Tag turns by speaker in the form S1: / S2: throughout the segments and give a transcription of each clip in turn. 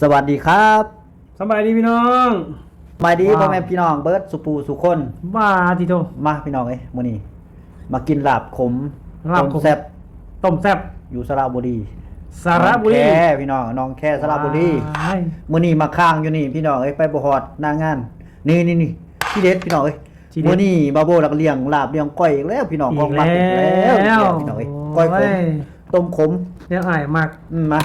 S1: สวัสดีครับ
S2: สบายดีพี่น้อง
S1: สบายดี
S2: ว้าว
S1: พ่อแม่พี่น้องเบิร์ดสุปูสุคน
S2: บ้าทีโต
S1: มาพี่น้องเอ้ยมื้อนี้มากินลาบขม
S2: ลาบขม
S1: ต้มแซ่บ
S2: ต้มแซ่บ
S1: อยู่สระบุรี
S2: สาระบุรี
S1: น้องแค่พี่น้องน้องแค่สระบุรี
S2: ว้าย
S1: มื้อนี้มาค้างอยู่นี่พี่น้องเอ้ยไปบ่ฮอดหน้างาน นี่นี่นี่ที่เด็ดพี่น้องเอ้ย
S2: ที่เด็ด
S1: มื้อนี้บาโบลักเลี้ยงลาบเลี้ยงก้อยอีกแล้วพี่น้อง
S2: อี
S1: ของ
S2: ก
S1: มักอีกแล้ว
S2: แล้ว
S1: พี่น้องเอ้ยก้อยขมต้มขม
S2: เรื่องอายมาก
S1: อืมมา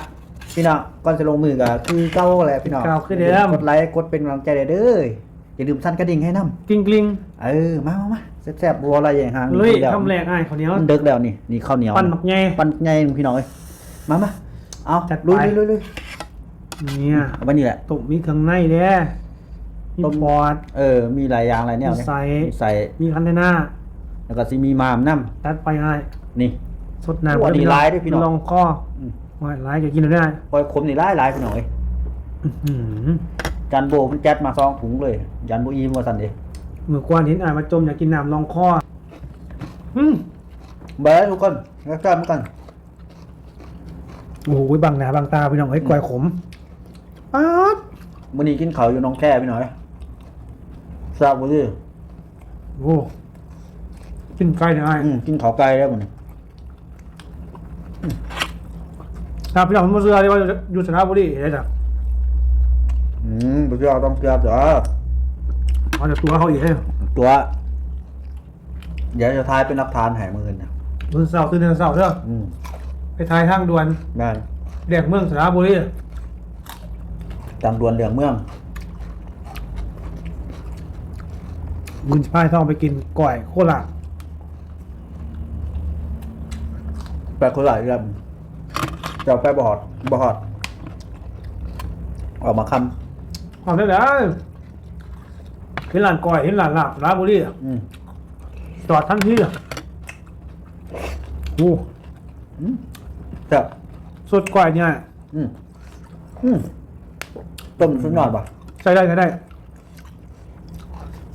S1: พี่น้องก่อนจะลงมือก็คือเก้าแหละพี่น้อง
S2: เก้าคือเดิม
S1: กดไลค์กดเป็นกำลังใจเด้ออย่าลืมสั่นกระดิ่งให้นํ
S2: กลิ้งกลิ้ง
S1: เออมามามาแซ่บๆบัวอะไรอย่างห่าง
S2: ลุย
S1: ดี๋ว
S2: ทำแรกอายเขาวเหนี้ยว
S1: มันเดึกแล้วนี่นี่ข้าวเหนียว
S2: ปั้นหมักแง่
S1: ปั้นไงพี่น้องเอ้ยมามาเอา
S2: จัดไป
S1: ลุยลุยลุยลุย
S2: เนี่ย
S1: เอาไปนี่แหละ
S2: ต้มมีเครื่องในเด้มี
S1: ต้ม
S2: ปอด
S1: เออ มีหลายอย่างหลายแนว
S2: มี
S1: เนี่ย
S2: ใส่
S1: มีใส่
S2: มีคันเทน่า
S1: แล้วก็สิมีมามน้
S2: ตัดไปอายำ
S1: นี่
S2: สดน้ำ
S1: โอ้อันนี้ร้ายด้วยพี่น้อง
S2: ลองคอ
S1: อืม
S2: ว่าร้ายจะกินได้
S1: ปล่อยขมนี่หลายหลายพี่น้องเอ้ย
S2: อื้อหือ
S1: จานโบมันแจ๊ดมาซองถุงเลย ยันโบอีมว่าสั่นเด้
S2: เมื่อก่อนเห็นอายมาจมอยากกินน้ำลองคออืม
S1: เบิร์ดทุกคนแล้วก็มากัน
S2: โอ้โหบางหนาบางตาพี่น้องเอ้ยกล้วยขมป๊าด
S1: วันนี้กินเขาวอยู่หน้องแค่พี่น้อยทราบบ่ดิ
S2: โอ้กินไก่เนี่ยไอ้
S1: อืมกินเขาวไก่แล้วมัน
S2: ถ้าพี่น้องมาเสือที่ว่าอยู่สระบุรีได้จ้ะ
S1: อืมบ่เชื่อต้องเชื่อจ้ะ
S2: เอาแต่ตัวเขาอีกให้
S1: ตัว เดี๋ยวจะทายเป็นรับทานแห่มือนะ
S2: มื้อเสาร์ตื่นเดือนเสาร์เด้อ
S1: อืม
S2: ไปทายทางด่วน
S1: ได้
S2: แดกเมืองสระบุรี
S1: จำดวนเหลืองเมือง
S2: บุญพายต้องไปกินก่อยโคราช
S1: แปลคนหลาย เรื่องจะเอาไปบอดบอดออกมาค
S2: เอาได้เลยเห็นหลานก่อยเห็นหลานลาบสระบุรีำ
S1: อืม
S2: จอดทันทีอะโอ้
S1: อืมจะ
S2: สดก่อยเนี่ย
S1: อืมอืมต้มสุดยอดป่ะ
S2: ใส่ได้ใส่ได้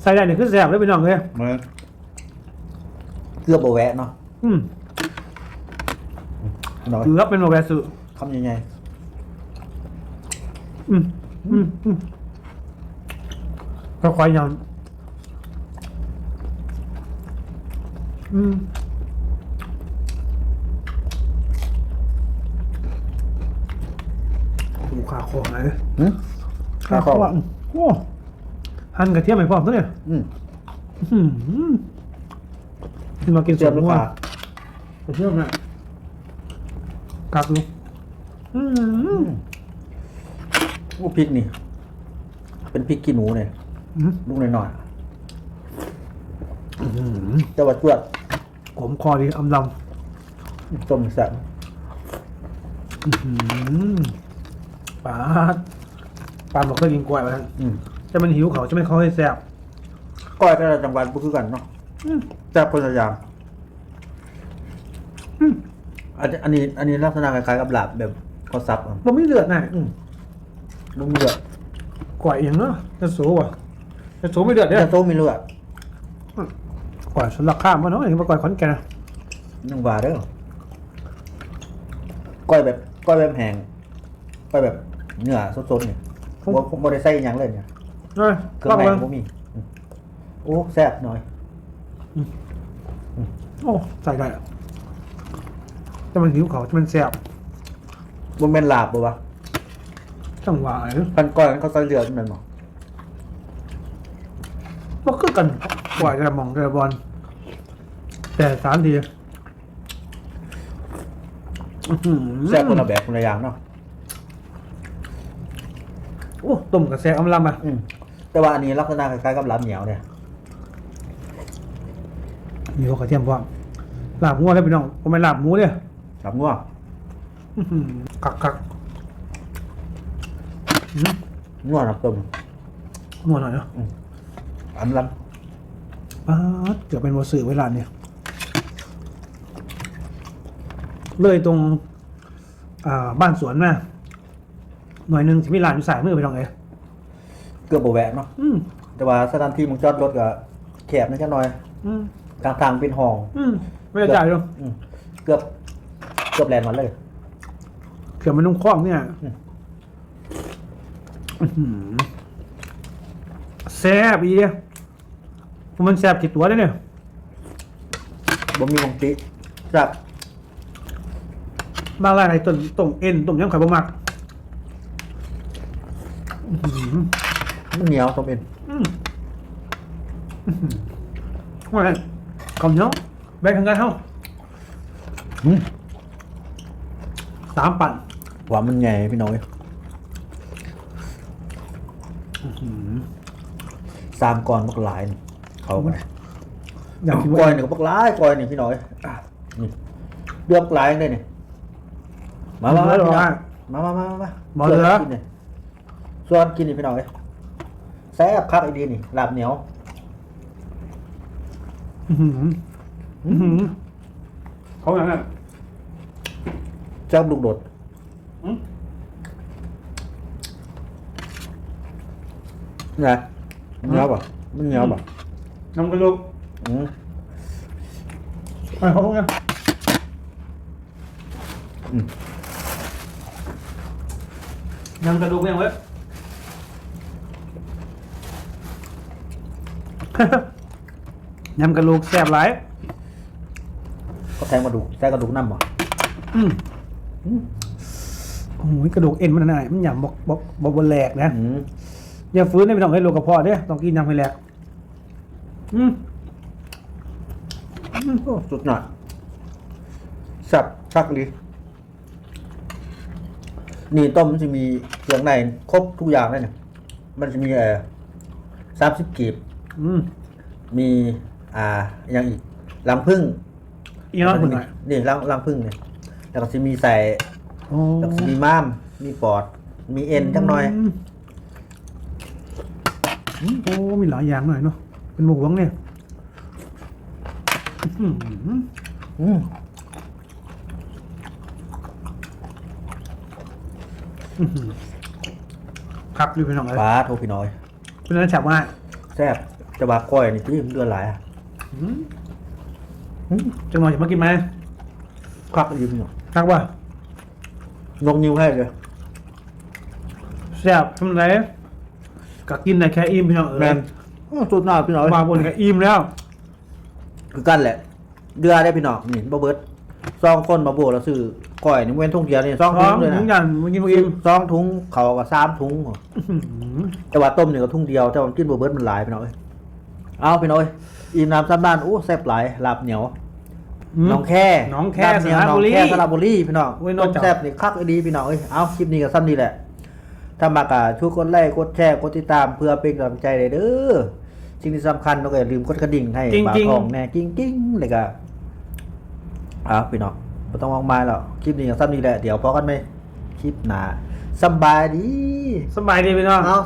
S2: ใส่ได้เนี่ยคือแซ่บเลยพี่น้องเลย
S1: มาเกือบโบแวะเนาะ
S2: อืม
S1: น้อย
S2: ถือว่าเป็นโมแวสุ
S1: คำยังไง
S2: อืมอืมอืมก็ควายยำอืมดูขาคอไหน
S1: อืม
S2: ขาคออะโอ้หั่นกระเทียมให้พร้อมซะเนี่ย
S1: อืม
S2: อื้อหือขึ้นมากิน
S1: เจียบลูก
S2: มั่ว
S1: ค้าก
S2: ระเทียมเนี่ย กัดลูกอืม
S1: โอ้พริกนี่ เป็นพริกขี้หนูเนี่ย
S2: อืม
S1: ลูกน้อย
S2: อื้อหือ
S1: ๆแต่ว่าจวด
S2: ขมคอดีอำล
S1: ต้มแซ่บำ
S2: อื้อหือปาดปาดบอกเคยกินกล้วยมาท่าน
S1: อืม
S2: จะมันหิวเขาจะไม่เขาให้แซ่บ
S1: ก้อยแต่ละจังหวัดบ่คือกันเนาะ
S2: อืม
S1: แซ่บคนละอย่าง
S2: อืม
S1: อันนี้อันนี้ อันนี้ลักษณะคล้ายๆกับลาบแบบเขาซับอะ
S2: มันไม่เลือดน่ะ
S1: อืมลูกเลือด
S2: กล้วยเองเนาะจะสูว่ะจะสูไม่เลือดเนี่ย
S1: แต่โตมีเลือด
S2: กล้วยสลักข้ามมาเนาะเห็นว่ากล้วยขอนแก่นนะ
S1: ยังว่าเด้อก้อยแบบก้อยแบบแห้งก้อยแบบเนื้อสดๆเนี่ยบ่บ่ได้ใส่หยังเลยเนี่ย
S2: เอ้ย
S1: เครื่อ
S2: ฟั
S1: ง
S2: ง
S1: ใน
S2: เบิ่ง
S1: บ่มีอืมโอ้แซ่บหน่อย
S2: โอ้ใส่ได้ อะจะมันหิวเขาจะมันแซ่บ
S1: บ่แม่นลาบบ่วะ
S2: จังหวะเลย
S1: พันก้อยมันเขาใส่เลือดมันบ่
S2: มันก็กันกล้วยกระหมองกระบอลแต่สามทีอื้อหือ
S1: แซ่บคนละแบบคนละอย่างเนาะ
S2: โอ้ต้มกับแซ่บอำลำอะ
S1: อืมแต่ว่าอันนี้ลักษณะคล้ายๆกับลาบเหนียวเนี่ย
S2: มีหัวกระเทียมพร้อมลาบงัวได้พี่น้องผมไม่ลาบหมูเนี่ย
S1: ลาบงัว
S2: อื้อหือกักกักอื้อ
S1: งัวน้ำต้ม
S2: งัวหน่อยเนาะ
S1: อันล
S2: ป๊าดเกือบเป็นโมสื่อเวลาเนี่ย เลยตรงอ่าบ้านสวนมาหน่อยหนึงที่มีร้านอยู่สายมือไปตรงไหนำ
S1: เกือบบ่แวะเนาะ
S2: อืม
S1: แต่ว่าสถานที่มึงจอดรถก็แคบนิดหน่อย
S2: อืม
S1: กลางทางเป็นห้อง
S2: อืมไม่ได้จ่ายหรอก
S1: อืมเกือบ เกือบแลนด์มันเลย
S2: เกือบมันนุ่งคล้องเนี่ยอื้อหือแซ่บอีเดียมันแซ่บกี่ตัวเลยเนี่ย
S1: บ่มีวงติจับบา
S2: งร้านไหนต้มต้มเอ็นต้มยำไข่บ่มักอื้อหือ
S1: มันเหนียวต้มเอ็น
S2: อืมอื้อหือว่าไงข้าวเหนียวแบ่งกันกันเท่า
S1: อืม
S2: สามปั่น
S1: หวานมันใหญ่พี่น้อย
S2: อื้อหือ
S1: สามก้อนบักหลายนี่เข้าไป
S2: อยากกิน
S1: ก้
S2: ว่า
S1: อยนี่ก็บักหลายก้อยนี่พี่น้อยอะนี่เลือกหลายได้นี่มามามาพี่น้อยมามามามามา
S2: มาเลยนะ
S1: กินนี่ส่วนกินนี่พี่น้อยแซ่บคักไอ้ดีนี่ลาบเหนียว
S2: อื้อหืออื้อหือเขาอย่างนั้น
S1: เจ้าลูกโดด
S2: อืม
S1: ไงเหนียวป่ะมันเหนียวป่ะ
S2: น้ำกระดูก
S1: อืม
S2: ไปเขาไง
S1: อืม
S2: น้ำกระดูกยังเว้ยยำกระดูกแซ่บหลาย
S1: ก็แทงกระดูกแทงกระดูกน้ำป่ะ
S2: อืม
S1: อืม
S2: โอ้ยกระดูกเอ็นมันน่ะมันหยำบอกบอกบอกบนแหลกนะ
S1: อืม
S2: อย่าฟื้นได้ไม่ต้องให้โลกกระเพาะเด้อต้องกินยำให้แหลกอืม
S1: โอ้สุดหน่อยสับชักดีนี่ต้มมันจะมีเครื่องในครบทุกอย่างเลยเนี่ยมันจะมีเอ่อสามสิบกีบ
S2: อืม
S1: มี อ่าอย่างอีกรังพึ่ง
S2: อีกน้อยคนหน่อย
S1: นี่รังรังพึ่งเนี่ย แล้วก็จะมีใส่
S2: โอ้
S1: แล้วก็จะมีม้าม มีปอด มีเอ็นจังหน่อย
S2: มโอ้มีหลายอย่างหน่อยเนาะเป็นหมูหวงเนี่ยอื้อหือ
S1: อืม
S2: อื้อหือคักอยู่พี่น้องเลย
S1: ปลาโทพี่น้อย
S2: เป็นอะไรฉับมาก
S1: แซ่บจะบาก้อยนี่พี่มันเดือดหลายอะ
S2: อืม
S1: อืม
S2: จังหวะจะมากินไหม
S1: คักดีพี่น้อย
S2: คักว่ะ
S1: นกนิ้วให้เลย
S2: แซ่บทำไรก็กินได้แค่อิ่มพี่น้องเอ
S1: แม
S2: อน
S1: อ้าวสุดหน้าพี่น้อย
S2: มาบนก็อิ่มแล้ว
S1: คือกันแหละ เดือได้พี่น้องนี่บ่เบิดซองคนมาโบกแล้วซื้อก้อยนี่เว้นทุ่งเดียวนี่ซอง
S2: พร้
S1: ถุ
S2: องม
S1: เลย
S2: ทุกอ
S1: นะ
S2: ย่างมากินมาอิ่ม
S1: ซองถุงเขาก็สามถุง
S2: อื้อหือ
S1: แต่ว่าต้มนี่ก็ทุ่งเดียวแต่ว่ากินบ่เบิดมันหลายพี่น้อย เอาพี่น้อย อิ่มน้ำซ้ำบ้านโอ้แซ่บหลายลาบเหนียว น้องแค่
S2: น้องแค่
S1: ลาบเหนียว
S2: สระ
S1: น้อ
S2: บุ
S1: ง
S2: รี
S1: แค่สระบุรีพี่น้อง
S2: โอ้ยน
S1: ต้
S2: อก
S1: ม
S2: จาก
S1: แซ่บนี่คักดีพี่น้องเอ้ยเอาคลิปนี้ก็ซ้ำนี่แหละ ถ้ามากะช่วยกดไลค์กดแชร์กดติดตามเพื่อเป็นกำลังใจเลยเด้อสิ่งที่สำคัญต้องอย่าลืมกดกระดิ่งให้
S2: จริงๆ
S1: บาทองแน่กิ้งกิ้งเลยก็เอาพี่น้องไม่ต้องมองมาหรอกคลิปนี้ก็ซ้ำนี่แหละเดี๋ยวพอกันไหมคลิปหน้าสำบายดี
S2: สบายดีพี่น้อง
S1: เอา